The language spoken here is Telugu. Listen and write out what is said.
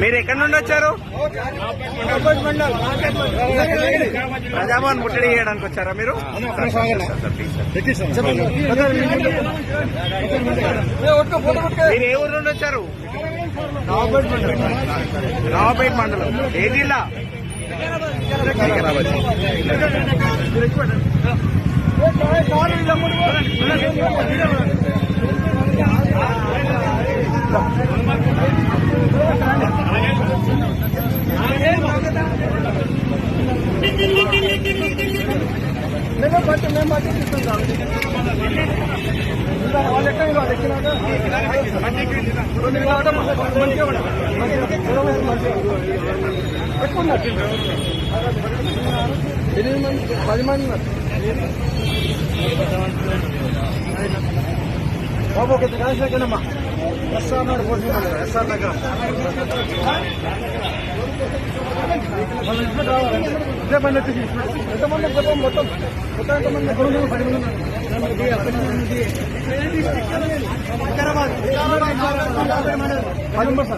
మీరు ఎక్కడి నుండి వచ్చారు? ప్రజాభవన్ ముట్టడి చేయడానికి వచ్చారా మీరు? మీరు ఏ ఊరు నుండి వచ్చారు? రావుపేట మండలం. ఏ జిల్లా? వికారాబాద్. మేము బట్టి మేము బట్టి తీసుకుంటాం వాళ్ళు ఎక్కడ వాళ్ళు ఎక్కినాక రెండు కావడం మంచిగా ఎక్కువ ఉన్నారు. ఎనిమిది మంది పది మంది ఉన్నారు. బాబు ఒక కాశీ ఎక్కడమ్మా ఎస్ఆర్ నగర్ పోసిన ఎస్ఆర్ నగర్. ఇదే బండి వచ్చేసి ఎంతమంది మొత్తం మొత్తం ఎంతమంది ఎక్కడ ఉన్నారు పది మంది హైదరాబాద్ పది మెంబర్స్